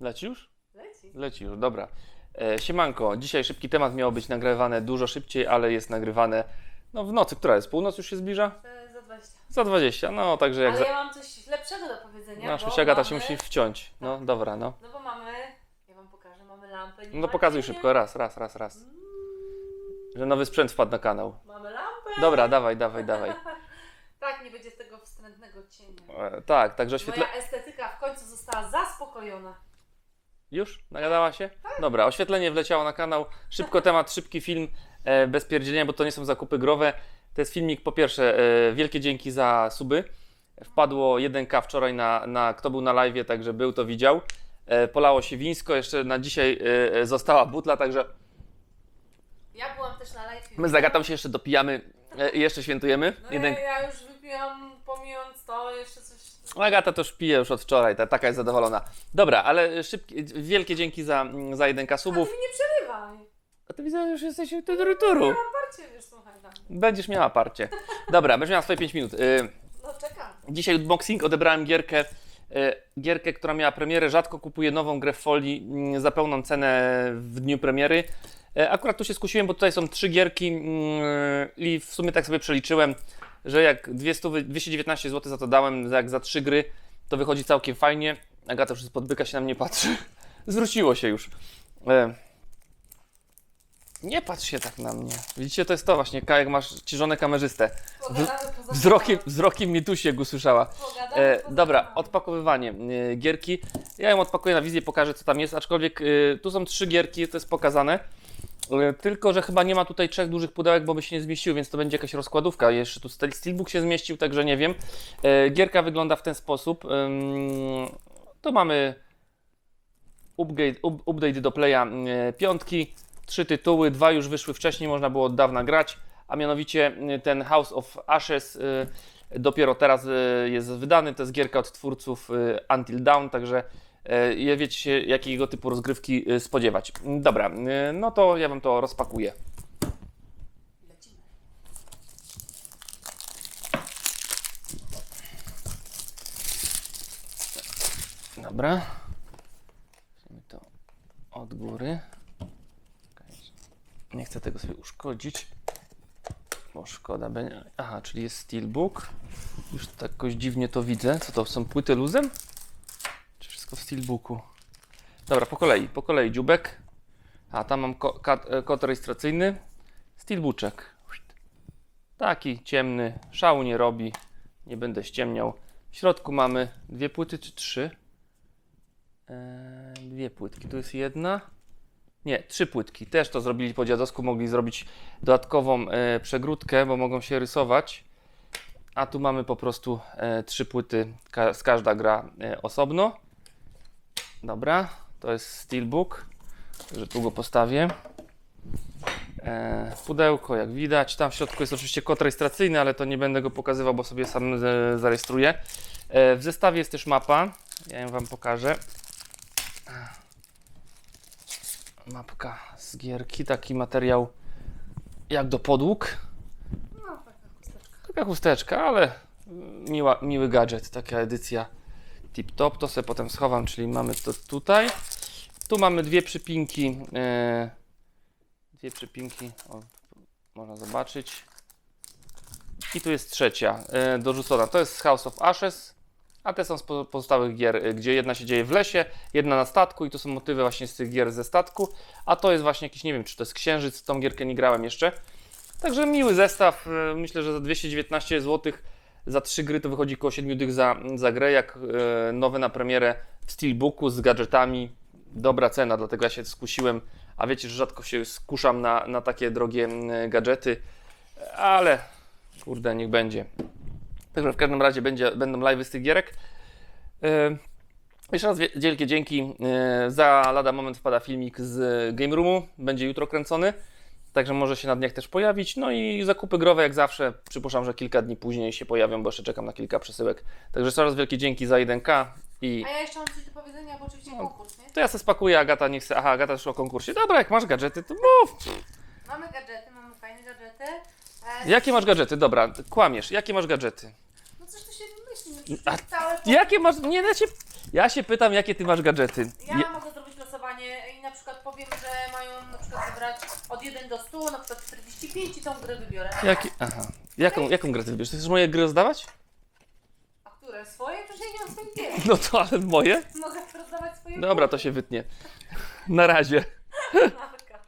Leci już? Leci. Leci już, dobra. E, siemanko, dzisiaj szybki temat miało być nagrywane dużo szybciej, ale jest nagrywane no, w nocy. Która jest? Północ już się zbliża? E, Za 20. Za 20, no także jak Ale ja mam coś lepszego do powiedzenia. Nasz bo Agata się musi wciąć. No dobra, no. No bo mamy, ja wam pokażę, mamy lampę. No pokazuj szybko, raz, raz, raz, raz. Że nowy sprzęt wpadł na kanał. Mamy lampę. Dobra, dawaj, dawaj, dawaj. Tak, nie będzie tego wstrętnego cienia. E, tak, także oświetle... Moja estetyka w końcu została zaspokojona. Już? Nagadała się? Dobra, oświetlenie wleciało na kanał. Szybko temat, szybki film, e, bez pierdzielenia, bo to nie są zakupy growe. To jest filmik, po pierwsze, e, wielkie dzięki za suby. Wpadło 1K wczoraj na, na kto był na live, także był, to widział. E, polało się wińsko, jeszcze na dzisiaj e, e, została butla, także Ja byłam też na live. my z Agatą się jeszcze dopijamy e, jeszcze świętujemy. No Jeden... ja, ja już wypiłam, pomijając to, jeszcze coś... Agata to już pije już od wczoraj, ta, taka jest zadowolona. Dobra, ale szybkie, wielkie dzięki za, za 1K A subów. ty mi nie przerywaj. A ty widzę, już jesteś turu turu. Ja mam parcie, wiesz, słuchaj tam. Będziesz miała parcie. Dobra, będziesz miała swoje 5 minut. Y, No czekam. Dzisiaj unboxing, odebrałem gierkę, y, gierkę, która miała premierę. Rzadko kupuję nową grę w folii mm, za pełną cenę w dniu premiery. Y, Akurat tu się skusiłem, bo tutaj są trzy gierki mm, i w sumie tak sobie przeliczyłem, że jak 200, 219 zł za to dałem, jak za trzy gry, to wychodzi całkiem fajnie. Agata już z podbyka się na mnie patrzy. Zwróciło się już. Y, Nie patrz się tak na mnie. Widzicie, to jest to właśnie, jak masz ci żonę kamerzystę. Wzrokiem, wzrokiem mnie tu się usłyszała. E, dobra, odpakowywanie e, gierki. Ja ją odpakuję na wizję, pokażę co tam jest, aczkolwiek e, tu są trzy gierki, to jest pokazane. E, tylko, że chyba nie ma tutaj trzech dużych pudełek, bo by się nie zmieścił, więc to będzie jakaś rozkładówka. Jeszcze tu Steel- Steelbook się zmieścił, także nie wiem. E, gierka wygląda w ten sposób. Tu mamy update do playa e, piątki, trzy tytuły, dwa już wyszły wcześniej, można było od dawna grać, a mianowicie ten House of Ashes dopiero teraz jest wydany, to jest gierka od twórców Until Dawn, także e, je wiecie się jakiego typu rozgrywki e, spodziewać. Dobra, e, no to ja Wam to rozpakuję. Dobra. Weźmiemy to od góry. Nie chcę tego sobie uszkodzić. Bo szkoda będzie. Aha, czyli jest steelbook. Już tak jakoś dziwnie to widzę. Co to są płyty luzem? Wszystko w steelbooku? Dobra, po kolei, po kolei dziubek. A tam mam ko- kat- e, kod rejestracyjny. Steelbooczek. Taki ciemny, szału nie robi. Nie będę ściemniał. W środku mamy dwie płyty czy trzy? Eee, dwie płytki. Tu jest jedna. Nie, trzy płytki. Też to zrobili po dziadowsku. Mogli zrobić dodatkową e, przegródkę, bo mogą się rysować. A tu mamy po prostu e, trzy płyty. Ka z każda gra e, osobno. Dobra, to jest Steelbook. Że tu go postawię. E, pudełko, jak widać. Tam w środku jest oczywiście kod rejestracyjny, ale to nie będę go pokazywał, bo sobie sam e, zarejestruję. E, w zestawie jest też mapa. Ja ją Wam pokażę. Mapka z gierki, taki materiał jak do podłóg. No, taka chusteczka. Taka chusteczka, ale miła, miły gadżet, taka edycja tip-top. To sobie potem schowam, czyli mamy to tutaj. Tu mamy dwie przypinki. e, dwie przypinki, o, można zobaczyć. I tu jest trzecia e, dorzucona. To jest House of Ashes, a te są z po- pozostałych gier, e, gdzie jedna się dzieje w lesie, jedna na statku i to są motywy właśnie z tych gier ze statku. A to jest właśnie jakiś, nie wiem, czy to jest księżyc, tą gierkę nie grałem jeszcze. Także miły zestaw. Myślę, że za 219 zł za trzy gry to wychodzi około 7 dych za, za grę, jak e, nowe na premierę w Steelbooku z gadżetami. Dobra cena, dlatego ja się skusiłem. A wiecie, że rzadko się skuszam na, na takie drogie gadżety, ale kurde, niech będzie. Także w każdym razie będzie, będą live z tych gierek. E, jeszcze raz wie- wielkie dzięki. E, Za lada moment wpada filmik z Game Roomu. Będzie jutro kręcony. Także może się na dniach też pojawić. No i zakupy growe jak zawsze. Przypuszczam, że kilka dni później się pojawią, bo jeszcze czekam na kilka przesyłek. Także jeszcze raz wielkie dzięki za 1K i A ja jeszcze mam coś do powiedzenia, bo oczywiście konkurs, nie? to ja se spakuję, Agata nie chce. Aha, Agata też o konkursie. Dobra, jak masz gadżety, to mów. Mamy gadżety, mamy fajne gadżety. E, Jakie masz gadżety? Dobra, kłamiesz. Jakie masz gadżety? No coś tu się wymyśli, no A- całe... Jakie masz. Nie da się. Ja się pytam, jakie ty masz gadżety. Ja Je- mogę zrobić losowanie i na przykład powiem, że mają na przykład wybrać od 1 do 100, na przykład 45 i tą grę wybiorę. Jakie, aha. Jaką, jaką grę ty wybierzesz? Ty chcesz moje gry rozdawać? A które? Swoje? Przecież ja nie mam swoich gier. No to ale moje? Mogę rozdawać swoje Dobra, to się wytnie. Na razie. Marka.